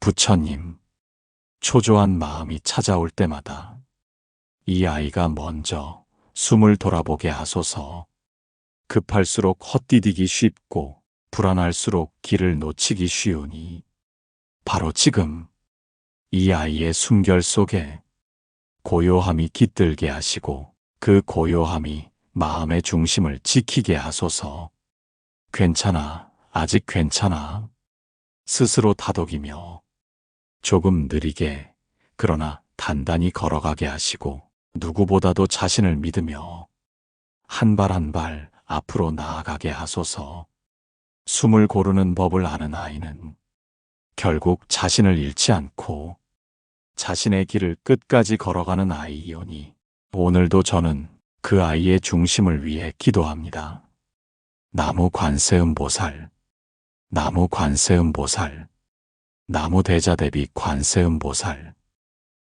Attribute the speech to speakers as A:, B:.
A: 부처님, 초조한 마음이 찾아올 때마다 이 아이가 먼저 숨을 돌아보게 하소서. 급할수록 헛디디기 쉽고 불안할수록 길을 놓치기 쉬우니 바로 지금 이 아이의 숨결 속에 고요함이 깃들게 하시고 그 고요함이 마음의 중심을 지키게 하소서. 괜찮아, 아직 괜찮아. 스스로 다독이며 조금 느리게 그러나 단단히 걸어가게 하시고 누구보다도 자신을 믿으며 한 발 한 발 앞으로 나아가게 하소서. 숨을 고르는 법을 아는 아이는 결국 자신을 잃지 않고 자신의 길을 끝까지 걸어가는 아이이오니 오늘도 저는 그 아이의 중심을 위해 기도합니다. 나무 관세음 보살, 나무 관세음 보살, 나무 대자 대비 관세음 보살,